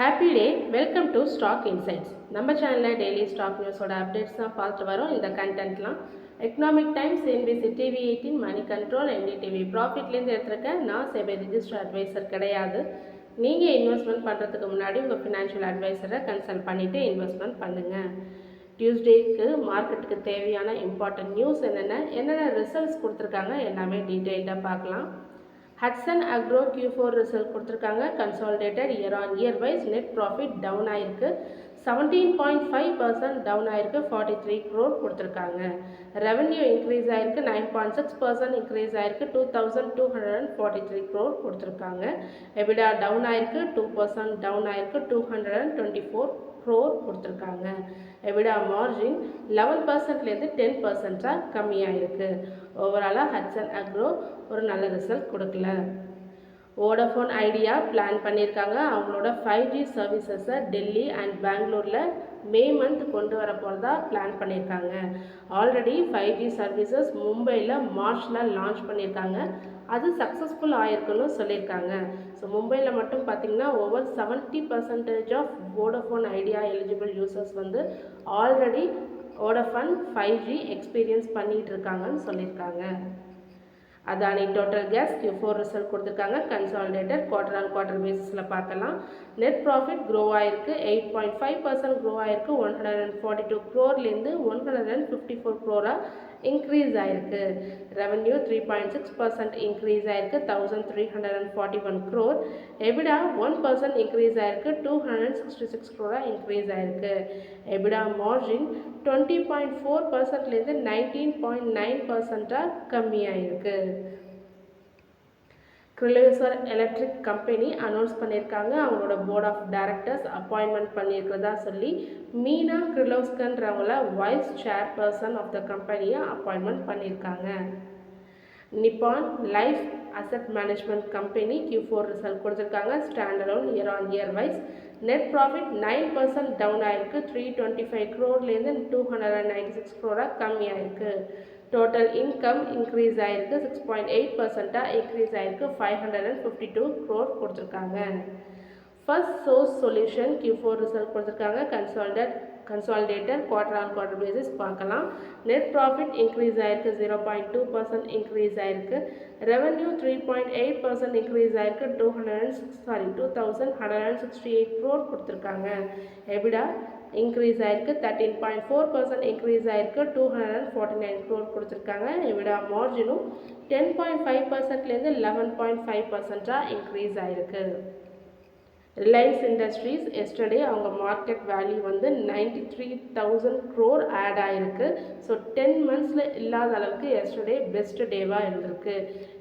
Happy day welcome to stock insights நம்ம சேனலில் daily stock நியூஸோட updates தான் பார்த்துட்டு வரோம். இந்த கண்டென்ட்லாம் Economic Times NBC TV eighteen Moneycontrol NDTV ப்ராஃபிட்லேருந்து எடுத்திருக்கேன் நான் செபி ரிஜிஸ்டர் அட்வைசர் கிடையாது. நீங்கள் இன்வெஸ்ட்மெண்ட் பண்ணுறதுக்கு முன்னாடி உங்கள் ஃபினான்ஷியல் அட்வைசரை கன்சல்ட் பண்ணிவிட்டு இன்வெஸ்ட்மெண்ட் பண்ணுங்கள் டியூஸ்டேக்கு மார்க்கெட்டுக்கு தேவையான இம்பார்ட்டன்ட் நியூஸ் என்னென்ன என்னென்ன ரிசல்ட்ஸ் கொடுத்துருக்காங்க எல்லாமே டீட்டெயில்டாக பார்க்கலாம். Hatsun Agro Q four result கொடுத்துருக்காங்க. Consolidated year on year wise net profit down ஆயிருக்கு. Seventeen point five percent down ஆயிருக்கு. ஃபார்ட்டி த்ரீ க்ரோர் கொடுத்துருக்காங்க. ரெவன்யூ இன்க்ரீஸ் ஆயிருக்கு. Nine point six percent increase ஆயிருக்கு. Two thousand two hundred and forty three crore கொடுத்துருக்காங்க. EBITDA down ஆயிருக்கு. Two percent down ஆயிருக்கு. Two hundred and twenty four crore கொடுத்துருக்காங்க. EBITDA margin eleven பர்சன்ட்லேருந்து ten பர்சன்ட்டாக இருக்குது ஓவராலாக ஹட்சன் அக்ரோ ஒரு நல்ல ரிசல்ட் கொடுக்கல. வோடஃபோன் ஐடியா பிளான் பண்ணியிருக்காங்க. அவங்களோட ஃபைவ் ஜி சர்வீசஸை டெல்லி அண்ட் பெங்களூரில் மே மந்த் கொண்டு வர போகிறதா பிளான் பண்ணியிருக்காங்க ஆல்ரெடி ஃபைவ் ஜி சர்வீசஸ் மும்பையில் மார்ச்சில் லான்ச் பண்ணியிருக்காங்க. அது சக்ஸஸ்ஃபுல் ஆயிருக்குன்னு சொல்லியிருக்காங்க. ஸோ மும்பையில் மட்டும் பார்த்திங்கன்னா over seventy percentage of Vodafone Idea eligible users வந்து already Vodafone five G experience பண்ணிகிட்டு இருக்காங்கன்னு சொல்லியிருக்காங்க. Adani total gas Q four result கொடுத்துருக்காங்க. கன்சாலிடேட்டட் குவார்டர் ஆன் குவார்டர் பேசிஸில் பார்க்கலாம் நெட் ப்ராஃபிட் க்ரோ ஆயிருக்கு. Eight point five percent grow ஆயிருக்கு. One hundred and forty two க்ரோர்லேருந்து one hundred and fifty four க்ரோராக increase ஆயிருக்கு. Revenue three point six percent increase ஆயிருக்கு. Thousand three hundred and forty one crore EBITDA one percent increase ஆயிருக்கு two hundred sixty six க்ரோராக increase ஆயிருக்கு EBITDA margin twenty point four பர்சன்ட்லேருந்து nineteen point nine பர்சன்ட்டாக கம்மியாயிருக்கு. Kirloskar electric company announce பண்ணியிருக்காங்க. அவங்களோட board of directors appointment பண்ணியிருக்கிறதா சொல்லி மீனா கிரிலோஸ்கன்றவங்கள வைஸ் சேர்பர்சன் ஆஃப் த கம்பெனியை அப்பாயின்மெண்ட் பண்ணியிருக்காங்க. Nippon Life Asset Management company Q four result கொடுத்துருக்காங்க. Standalone year on year wise net profit nine percent down ஆயிருக்கு. Three twenty five க்ரோர்லேருந்து two hundred and ninety six க்ரோராக கம்மியாயிருக்கு. Total income increase ஆகிருக்கு six point eight பர்சண்ட்டாக increase ஆகிருக்கு five hundred and fifty two crore கொடுத்துருக்காங்க. First source solution Q four result கொடுத்துருக்காங்க. Consolidated consolidated quarter on quarter basis பார்க்கலாம். Net profit increase ஆயிருக்கு zero point two percent increase ஆயிருக்கு. Revenue three point eight percent increase ஆயிருக்கு two hundred and six sorry two thousand hundred and sixty eight crore கொடுத்துருக்காங்க. EBITDA increase ஆயிருக்கு thirteen point four percent increase ஆயிருக்கு two hundred and forty nine crore கொடுத்துருக்காங்க EBITDA மார்ஜினும் ten point five பர்சன்ட்லேருந்து eleven point five பர்சன்ட்டாக increase ஆயிருக்கு. Reliance industries yesterday அவங்க market value வந்து ninety three thousand crore add ஆகிருக்கு ஸோ டென் மந்த்ஸில் இல்லாத அளவுக்கு எஸ்டர்டே பெஸ்ட் டேவாக இருந்திருக்கு.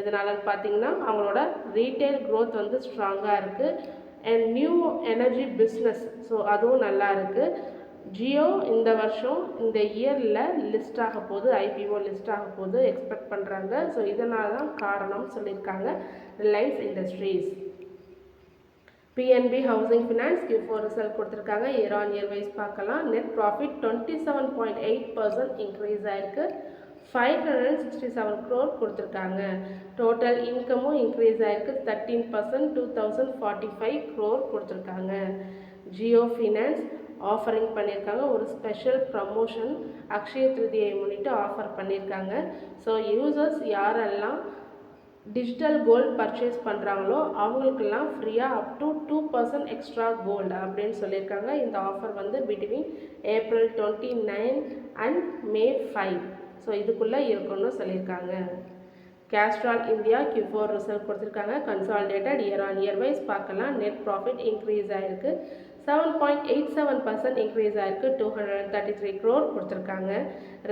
எதனாலன்னு பார்த்தீங்கன்னா அவங்களோட ரீட்டைல் க்ரோத் வந்து ஸ்ட்ராங்காக இருக்குது and new energy business so அதுவும் நல்லா இருக்குது ஜியோ இந்த வருஷம் இந்த இயரில் லிஸ்ட் ஆக போகுது ஐபிஓ லிஸ்ட் ஆக போகுது எக்ஸ்பெக்ட் பண்ணுறாங்க ஸோ இதனால தான் காரணம் சொல்லியிருக்காங்க Reliance Industries PNB Housing Finance Q four result கொடுத்துருக்காங்க இயர் ஆன் இயர் வைஸ் பார்க்கலாம். Net profit twenty seven point eight percent increase ஆகிருக்கு five hundred sixty seven crore கொடுத்துருக்காங்க. டோட்டல் இன்கமும் இன்க்ரீஸ் ஆகிருக்கு thirteen percent two thousand forty five crore கொடுத்துருக்காங்க. Jio finance offering பண்ணியிருக்காங்க. ஒரு special promotion Akshaya Tritiya முன்னிட்டு ஆஃபர் பண்ணியிருக்காங்க. ஸோ யூசர்ஸ் யாரெல்லாம் டிஜிட்டல் கோல்டு பர்ச்சேஸ் பண்ணுறாங்களோ அவங்களுக்கெல்லாம் ஃப்ரீயாக up to two percent extra gold அப்படின்னு சொல்லியிருக்காங்க. இந்த ஆஃபர் வந்து between April twenty nine and May five so இதுக்குள்ளே இருக்குன்னு சொல்லியிருக்காங்க. Castrol India Q four result கொடுத்துருக்காங்க. Consolidated year on year wise பார்க்கலாம். நெட் ப்ராஃபிட் இன்க்ரீஸ் ஆகிருக்கு seven point eight seven percent increase ஆயிருக்கு. Two hundred and thirty three crore கொடுத்துருக்காங்க.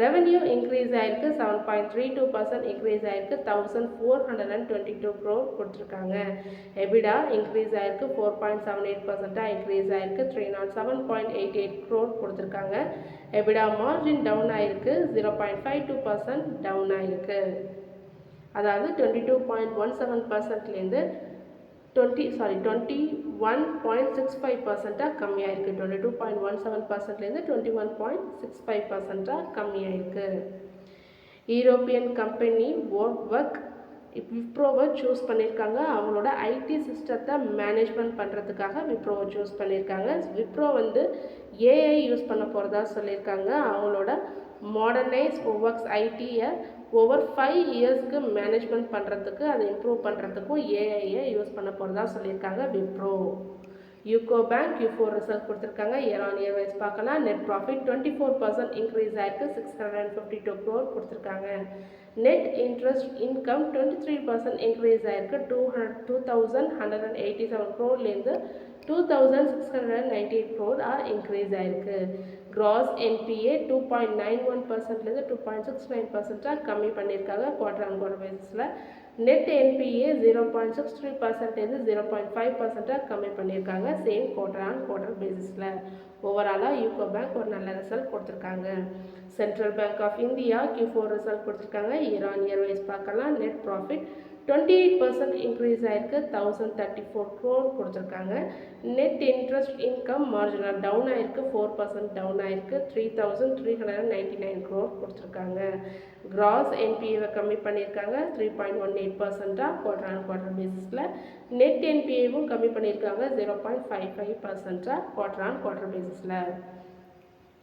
Revenue increase ஆயிருக்கு. Seven point three two percent increase ஆயிருக்கு. Thousand four hundred and twenty two crore கொடுத்துருக்காங்க. EBITDA increase ஆயிருக்கு. Four point seven eight பர்சன்ட்டாக increase ஆயிருக்கு. Three naught seven point eight eight crore கொடுத்துருக்காங்க. EBITDA margin down ஆயிருக்கு. Zero point five two percent down ஆயிருக்கு. அதாவது twenty two point one seven பர்சன்ட்லேருந்து twenty sorry twenty one point six five பர்சண்ட்டாக கம்மியாயிருக்கு. Twenty two point one seven பர்சன்ட்லேருந்து twenty one point six five பர்சண்ட்டாக கம்மியாயிருக்கு. European company work work விப்ரோவை choose பண்ணியிருக்காங்க. அவங்களோட ID சிஸ்டத்தை management பண்ணுறதுக்காக விப்ரோவை choose பண்ணியிருக்காங்க. விப்ரோ வந்து AI use பண்ண போகிறதா சொல்லியிருக்காங்க. அவங்களோட மாடர்னைஸ் ஒர்க்ஸ் ஐடியை ஓவர் ஃபைவ் இயர்ஸ்க்கு மேனேஜ்மெண்ட் பண்ணுறதுக்கு அதை இம்ப்ரூவ் பண்ணுறதுக்கும் ஏஐயை யூஸ் பண்ண போகிறதா சொல்லியிருக்காங்க Wipro. UCO Bank Q four result கொடுத்துருக்காங்க. இயர் ஆன் இயர் வைஸ் பார்க்கலாம். Net profit twenty four percent increase ஆகிருக்கு six hundred and fifty two crore கொடுத்துருக்காங்க. Net interest income twenty three percent increase ஆகிருக்கு two hundred two thousand hundred and eighty seven க்ரோர்லேருந்து two thousand six hundred and ninety eight crore are increase ஆயிருக்கு gross NPA two point nine one பர்சன்ட்லேருந்து two point six nine பர்சன்ட்டாக கம்மி பண்ணியிருக்காங்க quarter and quarter பேசிஸில் net NPA zero point six three percentage zero point five பர்சன்ட்டாக கம்மி பண்ணியிருக்காங்க same quarter on quarter பேசிஸில் ஓவராலாக UCO bank ஒரு நல்ல ரிசல்ட் கொடுத்துருக்காங்க. Central bank of India Q four result கொடுத்துருக்காங்க. இயர் ஆன் இயர் வைஸ் பார்க்கலாம். Net profit twenty eight percent increase ஆகிருக்கு தௌசண்ட் தேர்ட்டி ஃபோர் க்ரோர் கொடுத்துருக்காங்க net interest income marginal down ஆகிருக்கு ஃபோர் பர்சன்ட் டவுன் ஆகிருக்கு three thousand three hundred and nine crore கொடுத்துருக்காங்க gross என்பிஏவை கம்மி பண்ணியிருக்காங்க. த்ரீ பாயிண்ட் ஒன் எயிட் பர்சன்ட்டாக குவார்டர் ஆன் குவார்டர் பேசிஸில் நெட் என்பிஏவும் கம்மி பண்ணியிருக்காங்க. ஜீரோ பாயிண்ட் ஃபைவ் ஃபைவ் பர்சன்ட்டாக குவார்டர் ஆன் குவார்டர் பேசிஸில்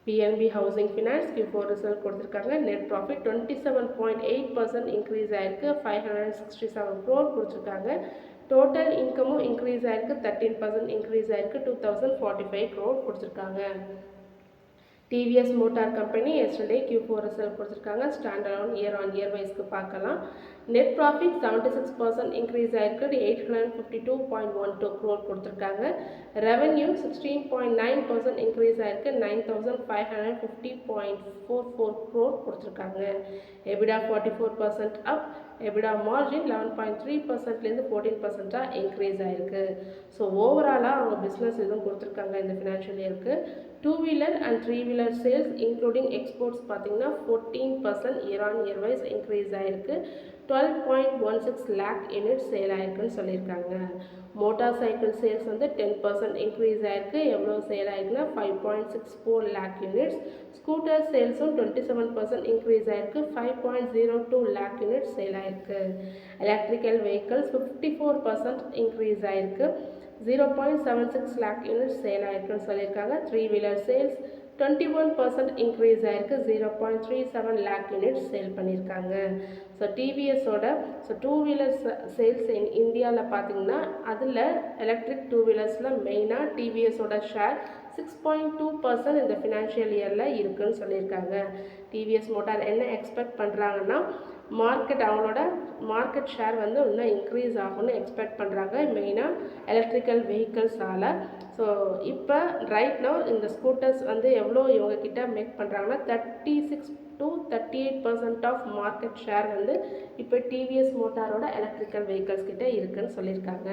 PNB housing finance Q four result கொடுத்துருக்காங்க. Net profit twenty seven point eight percent increase ஆயிருக்கு. Five hundred and sixty seven crore கொடுத்துருக்காங்க total இன்கமும் இன்க்ரீஸ் ஆயிருக்கு. தேர்ட்டீன் பர்சன்ட் இன்க்ரீஸ் ஆயிருக்கு. Two thousand forty five crore கொடுத்துருக்காங்க. TVS motor company yesterday Q four result கொடுத்துருக்காங்க. Standard year on year வைஸ்க்கு பார்க்கலாம். Net profit seventy six percent increase ஆயிருக்கு. Eight hundred fifty two point one two crore கொடுத்துருக்காங்க. Revenue sixteen point nine percent increase ஆயிருக்கு. Nine thousand five hundred fifty point four four crore கொடுத்துருக்காங்க. EBITDA forty four percent up EBITDA margin eleven point three பர்சன்ட்லேருந்து fourteen பர்சன்ட்டாக increase ஆயிருக்கு. So ஓவராலாக அவங்க business எதுவும் கொடுத்துருக்காங்க இந்த ஃபினான்ஷியல் இயருக்கு two wheeler and three wheeler sales including exports பார்த்தீங்கன்னா fourteen percent year on year wise increase ஆகிருக்கு twelve point one six lakh unit sale ஆயிருக்குன்னு சொல்லியிருக்காங்க. மோட்டார் சைக்கிள் சேல்ஸ் வந்து டென் பர்சன்ட் இன்க்ரீஸ் ஆயிருக்கு. எவ்வளோ சேல் ஆயிருக்குன்னா five point six four lakh units scooter சேல்ஸும் twenty seven percent increase ஆயிருக்கு. Five point zero two lakh units sale ஆயிருக்கு. Electrical vehicles fifty four percent increase ஆயிருக்கு. Zero point seven six lakh units sale ஆயிருக்குன்னு சொல்லியிருக்காங்க. Three wheeler sales twenty one percent increase ஆயிருக்கு zero point three seven lakh units sale பண்ணியிருக்காங்க so டிவிஎஸோட so two wheelers sales in இந்தியாவில் பார்த்தீங்கன்னா அதில் electric two வீலர்ஸில் மெயினாக டிவிஎஸோட share six point two percent இந்த ஃபினான்ஷியல் இயரில் இருக்குதுன்னு சொல்லியிருக்காங்க. டிவிஎஸ் மோட்டார் என்ன எக்ஸ்பெக்ட் பண்ணுறாங்கன்னா மார்க்கெட் அவங்களோட மார்க்கெட் ஷேர் வந்து இன்னும் இன்க்ரீஸ் ஆகும்னு எக்ஸ்பெக்ட் பண்ணுறாங்க மெயினாக எலக்ட்ரிக்கல் வெஹிக்கிள்ஸால் ஸோ இப்போ ரைட் நோ இந்த ஸ்கூட்டர்ஸ் வந்து எவ்வளோ இவங்கக்கிட்ட மேக் பண்ணுறாங்கன்னா thirty six to thirty eight percent of market share வந்து இப்போ டிவிஎஸ் மோட்டாரோட எலக்ட்ரிக்கல் வெஹிக்கிள்ஸ் கிட்டே இருக்குன்னு சொல்லியிருக்காங்க.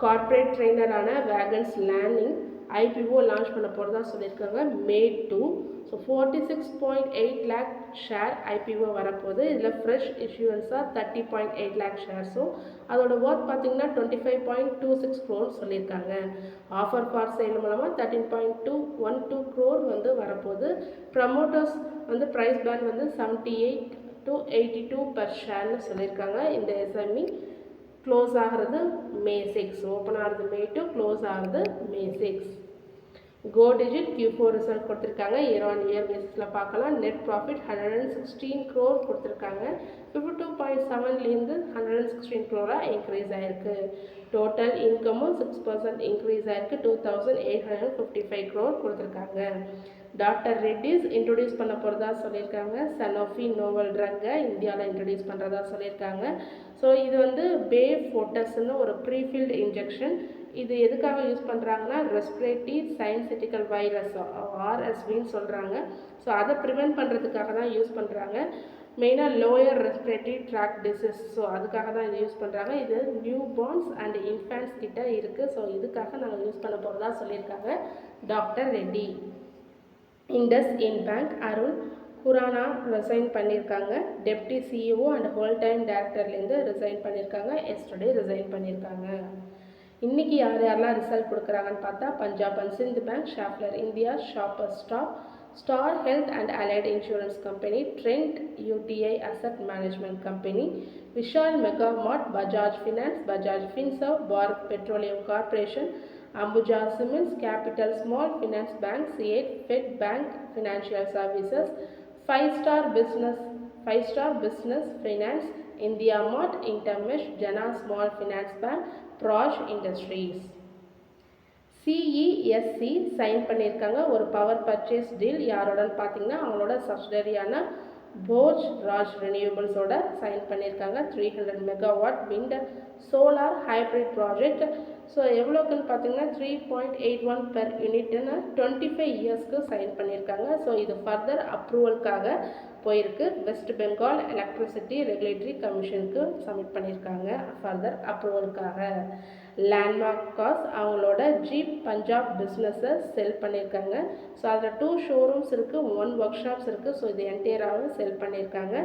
கார்ப்பரேட் ட்ரெயினரான வேகன்ஸ் லேர்னிங் ஐபிஓ லான்ச் பண்ண போகிறதா சொல்லியிருக்காங்க. May two so forty six point eight lakh share IPO வரப்போகுது. இதில் ஃப்ரெஷ் இஷ்யூவன்ஸாக தேர்ட்டி பாயிண்ட் எயிட் லேக் ஷேர்ஸும் அதோட ஒர்க் பார்த்தீங்கன்னா twenty five point two six crore சொல்லியிருக்காங்க. ஆஃபர் ஃபார் சேல் மூலமாக thirteen point two one two crore வந்து வரப்போகுது. ப்ரமோட்டர்ஸ் வந்து ப்ரைஸ் பேண்ட் வந்து seventy eight to eighty two per ஷேர்னு சொல்லியிருக்காங்க. இந்த எஸ்எம்இ க்ளோஸ் ஆகிறது மே சிக்ஸ் ஓப்பன் ஆகிறது மே டூ க்ளோஸ் ஆகிறது May six Go Digit Q four result கொடுத்துருக்காங்க. இயர் ஆன் இயர் பேசிஸில் பார்க்கலாம். Net profit hundred and sixteen crore கொடுத்துருக்காங்க. ஃபிஃப்டி டூ பாயிண்ட் செவன்லேருந்து ஹண்ட்ரட் அண்ட் சிக்ஸ்டீன் க்ரோராக இன்க்ரீஸ் ஆயிருக்கு. டோட்டல் இன்கமும் சிக்ஸ் பர்சன்ட் இன்க்ரீஸ் ஆயிருக்கு. Two thousand eight hundred fifty five crore கொடுத்துருக்காங்க. டாக்டர் ரெட்டிஸ் இன்ட்ரடியூஸ் பண்ண போகிறதா சொல்லியிருக்காங்க. சனோஃபி நோவல் ட்ரக்கை இந்தியாவில் இன்ட்ரடியூஸ் பண்ணுறதா சொல்லியிருக்காங்க. ஸோ இது வந்து பே ஃபோட்டஸ்ன்னு ஒரு ப்ரீஃபில்டு இன்ஜெக்ஷன். இது எதுக்காக யூஸ் பண்ணுறாங்கன்னா ரெஸ்பிரேட்டி சயின்சிட்டிக்கல் வைரஸ் ஆர்எஸ்வின்னு சொல்கிறாங்க ஸோ அதை ப்ரிவெண்ட் பண்ணுறதுக்காக தான் யூஸ் பண்ணுறாங்க மெயினாக lower respiratory tract disease. So அதுக்காக தான் இது யூஸ் பண்ணுறாங்க இது நியூ பார்ன்ஸ் அண்ட் இன்ஃபேன்ஸ் கிட்ட இருக்குது ஸோ இதுக்காக நாங்கள் யூஸ் பண்ண போகிறதா சொல்லியிருக்காங்க doctor Reddy. IndusInd bank Arun Khurana resign பண்ணியிருக்காங்க deputy CEO and whole time டேரக்டர்லேருந்து resign பண்ணியிருக்காங்க எஸ்டர்டே ரிசைன் பண்ணியிருக்காங்க இன்றைக்கி யார் யாரெல்லாம் ரிசல்ட் கொடுக்குறாங்கன்னு பார்த்தா Punjab and Sind bank ஷாப்லர் India shoppers stop star health and allied insurance company Trent UTI asset management company Vishal mega mart Bajaj finance Bajaj Finserv Bharat petroleum corporation Ambuja cements capital small finance bank CEAT Fed bank financial services five star business five star business finance India Mart InterMesh Jana small finance bank ப்ராஷ் industries CESC sign பண்ணியிருக்காங்க ஒரு power purchase deal யாரோடன்னு பார்த்தீங்கன்னா அவங்களோட சப்சிடரியான போஜ் ராஜ் ரெனியூபிள்ஸோட sign பண்ணியிருக்காங்க three hundred megawatt wind solar hybrid project so எவ்வளோக்குன்னு பார்த்தீங்கன்னா three point eight one per யூனிட்னு twenty five இயர்ஸ்க்கு சைன் பண்ணியிருக்காங்க. ஸோ இது ஃபர்தர் அப்ரூவலுக்காக போயிருக்கு. வெஸ்ட் பெங்கால் எலக்ட்ரிசிட்டி ரெகுலேட்டரி கமிஷனுக்கு சப்மிட் பண்ணியிருக்காங்க. ஃபர்தர் அப்ரூவலுக்காக லேண்ட்மார்க் காஸ் அவங்களோட ஜீப் பஞ்சாப் பிஸ்னஸை செல் பண்ணியிருக்காங்க. ஸோ அதில் டூ ஷோரூம்ஸ் இருக்குது ஒன் ஒர்க் ஷாப்ஸ் இருக்குது ஸோ இது என்டையராகவும் செல் பண்ணியிருக்காங்க.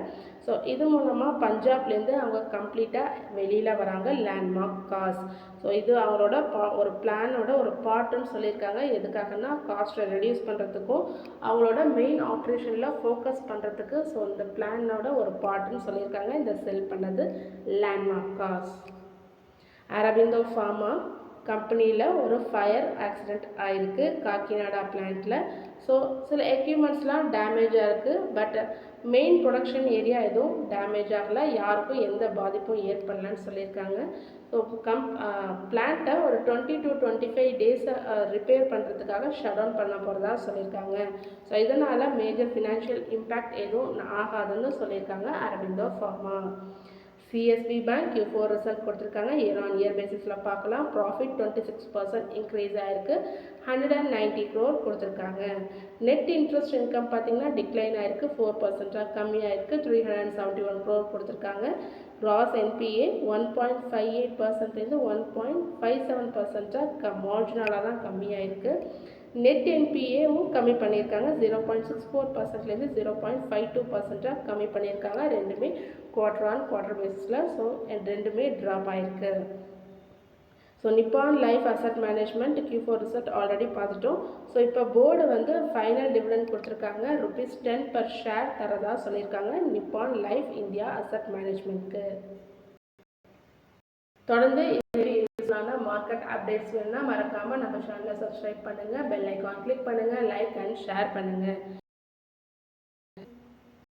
ஸோ இது மூலமாக பஞ்சாப்லேருந்து அவங்க கம்ப்ளீட்டாக வெளியில் வராங்க. லேண்ட்மார்க் காஸ் ஸோ இது அவங்களோட பா ஒரு பிளானோட ஒரு பார்ட்டுன்னு சொல்லியிருக்காங்க. எதுக்காகனா காஸ்ட்டை ரெடியூஸ் பண்ணுறதுக்கும் அவங்களோட மெயின் ஆப்ரேஷனில் ஃபோக்கஸ் பண்ணுறதுக்கு ஸோ இந்த பிளானோட ஒரு பார்ட்டுன்னு சொல்லியிருக்காங்க. இந்த செல் பண்ணது லேண்ட்மார்க் காஸ் அரபிந்தோ ஃபார்மா கம்பெனியில் ஒரு ஃபயர் ஆக்சிடெண்ட் ஆயிருக்கு. காக்கிநாடா பிளான்ட்டில் ஸோ சில எக்யூப்மெண்ட்ஸ்லாம் டேமேஜாக இருக்குது பட் மெயின் ப்ரொடக்ஷன் ஏரியா எதுவும் டேமேஜ் ஆகலை. யாருக்கும் எந்த பாதிப்பும் ஏற்படலன்னு சொல்லியிருக்காங்க. ஸோ கம் பிளான்ட்டை ஒரு டுவெண்ட்டி டு டுவெண்ட்டி ஃபைவ் டேஸை ரிப்பேர் பண்ணுறதுக்காக ஷட் டவுன் பண்ண போகிறதா சொல்லியிருக்காங்க. ஸோ இதனால் மேஜர் ஃபினான்ஷியல் இம்பேக்ட் எதுவும் ஆகாதுன்னு சொல்லியிருக்காங்க Aurobindo pharma CSB bank Q four result கொடுத்துருக்காங்க. இயர் ஆன் இயர் பேசிஸில் பார்க்கலாம். Profit twenty six percent increase ஆகிருக்கு ஹண்ட்ரட் அண்ட் நைன்ட்டி க்ரோர் கொடுத்துருக்காங்க. நெட் இன்ட்ரெஸ்ட் இன்கம் பார்த்தீங்கன்னா டிக்ளைன் ஆகிருக்கு ஃபோர் பர்சன்ட்டாக கம்மியாயிருக்கு. Three hundred and seventy one crore கொடுத்துருக்காங்க gross NPA one point five eight பர்சன்ட்லேருந்து one point five seven பர்சன்ட்டாக க மார்ஜினலாக தான் கம்மியாயிருக்கு. நெட் என்பிஏவும் கம்மி பண்ணியிருக்காங்க. ஜீரோ பாயிண்ட் சிக்ஸ் ஃபோர் பர்சன்ட்லேருந்து ஜீரோ பாயிண்ட் ஃபைவ் டூ பர்சன்ட்டாக கம்மி பண்ணியிருக்காங்க. ரெண்டுமே குவார்டர் ஆன் குவார்டர் பேஸிஸில் ஸோ ரெண்டுமே ட்ராப் ஆயிருக்கு. So Nippon life asset management Q four result already பார்த்துட்டோம். ஸோ இப்போ போர்டு வந்து ஃபைனல் டிவிடெண்ட் கொடுத்துருக்காங்க. ருபீஸ் டென் பர் ஷேர் தரதா சொல்லியிருக்காங்க. நிப்பான் லைஃப் இந்தியா அசட் மேனேஜ்மெண்ட்க்கு தொடர்ந்து யூஸ்ஃபுல்லான மார்க்கெட் அப்டேட்ஸ் வேணும்னா மறக்காமல் நம்ம சேனலை சப்ஸ்கிரைப் பண்ணுங்கள் பெல் ஐக்கான் கிளிக் பண்ணுங்கள் லைக் அண்ட் ஷேர் பண்ணுங்கள்